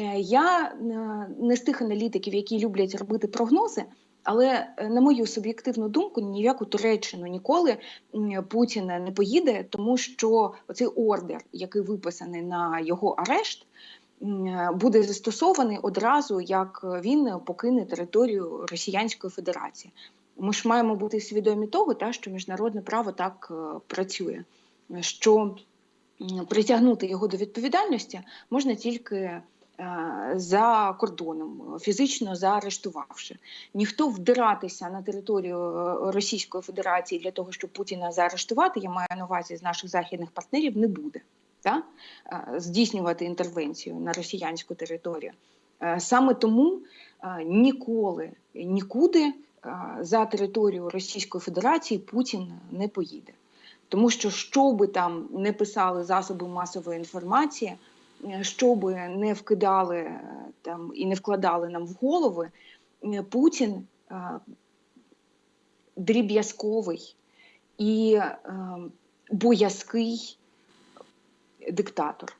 Е, Я е, не з тих аналітиків, які люблять робити прогнози, але е, на мою суб'єктивну думку, ні в яку Туреччину ніколи Путін не поїде, тому що оцей ордер, який виписаний на його арешт, буде застосований одразу, як він покине територію Росіянської Федерації. Ми ж маємо бути свідомі того, та, що міжнародне право так працює, що притягнути його до відповідальності можна тільки за кордоном, фізично заарештувавши. Ніхто вдиратися на територію е, Російської Федерації для того, щоб Путіна заарештувати, я маю на увазі з наших західних партнерів, не буде. Та? Е, Здійснювати інтервенцію на росіянську територію. Е, Саме тому е, ніколи нікуди е, за територію Російської Федерації Путін не поїде. Тому що що би там не писали засоби масової інформації, що би не вкидали е, там і не вкладали нам в голови, е, Путін е, дріб'язковий і боязкий диктатор.